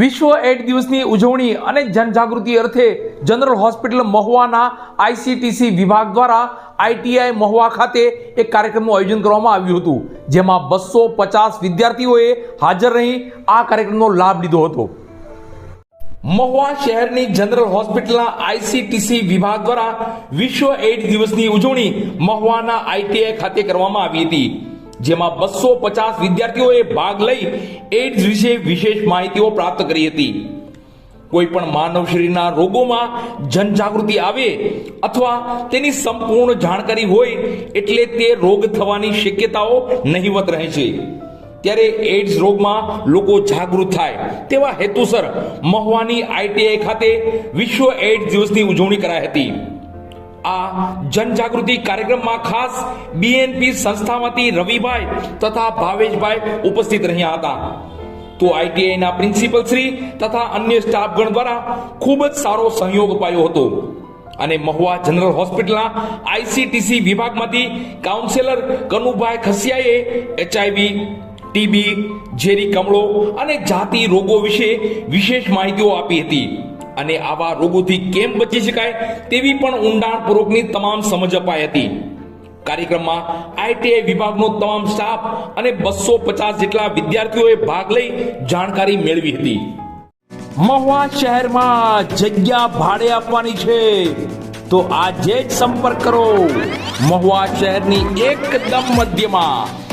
વિશ્વ એઇડ દિવસની ઉજવણી અને જનજાગૃતિ અર્થે જનરલ હોસ્પિટલ મહુવાના આઈસીટીસી વિભાગ દ્વારા આઈટીઆઈ મહુવા ખાતે એક કાર્યક્રમનું આયોજન કરવામાં આવ્યું હતું, જેમાં બસો પચાસ વિદ્યાર્થીઓએ હાજર રહી આ કાર્યક્રમનો લાભ લીધો હતો. મહુવા શહેરની જનરલ હોસ્પિટલના આઈસીટીસી વિભાગ દ્વારા વિશ્વ એઇડ દિવસની ઉજવણી મહુવાના આઈટીઆઈ ખાતે કરવામાં આવી હતી. જેમાં બસો પચાસ વિદ્યાર્થીઓએ ભાગ લઈ એઇડ્સ વિશે વિશેષ માહિતીઓ પ્રાપ્ત કરી હતી. કોઈ પણ માનવ શરીરના રોગોમાં જનજાગૃતિ આવે અથવા તેની સંપૂર્ણ જાણકારી હોય એટલે તે રોગ થવાની શક્યતાઓ નહિવત રહે છે. ત્યારે એડ્સ રોગમાં લોકો જાગૃત થાય તેવા હેતુસર મહુવાની આઈટીઆઈ ખાતે વિશ્વ એડ્સ દિવસની ઉજવણી કરાઈ હતી. આ જનજાગૃતિ કાર્યક્રમમાં ખાસ બીએનપી સંસ્થામાંથી રવિભાઈ તથા ભાવેશભાઈ ઉપસ્થિત રહ્યા હતા. તો આઈટીઆઈના પ્રિન્સિપલ શ્રી તથા અન્ય સ્ટાફગણ દ્વારા ખૂબ જ સારો સહયોગ અપાયો હતો. અને મહુવા જનરલ હોસ્પિટલના આઈસીટીસી વિભાગમાંથી કાઉન્સેલર કનુભાઈ ખસિયાએ એચઆઈવી ટીબી ઝેરી કમળો અને જાતિ રોગો વિશે વિશેષ માહિતીઓ આપી હતી. અને આવા રોગોથી કેમ બચી શકાય તેવી પણ ઊંડાણપૂર્વકની તમામ સમજ અપાઈ હતી. કાર્યક્રમમાં આઈટીઆઈ વિભાગનો તમામ સ્ટાફ અને બસો પચાસ જેટલા વિદ્યાર્થીઓએ ભાગ લઈ જાણકારી મેળવી હતી. મહુવા શહેરમાં જગ્યા ભાડે આપવાની છે. તો આજે જ સંપર્ક કરો. મહુવા શહેરની એકદમ મધ્યમાં.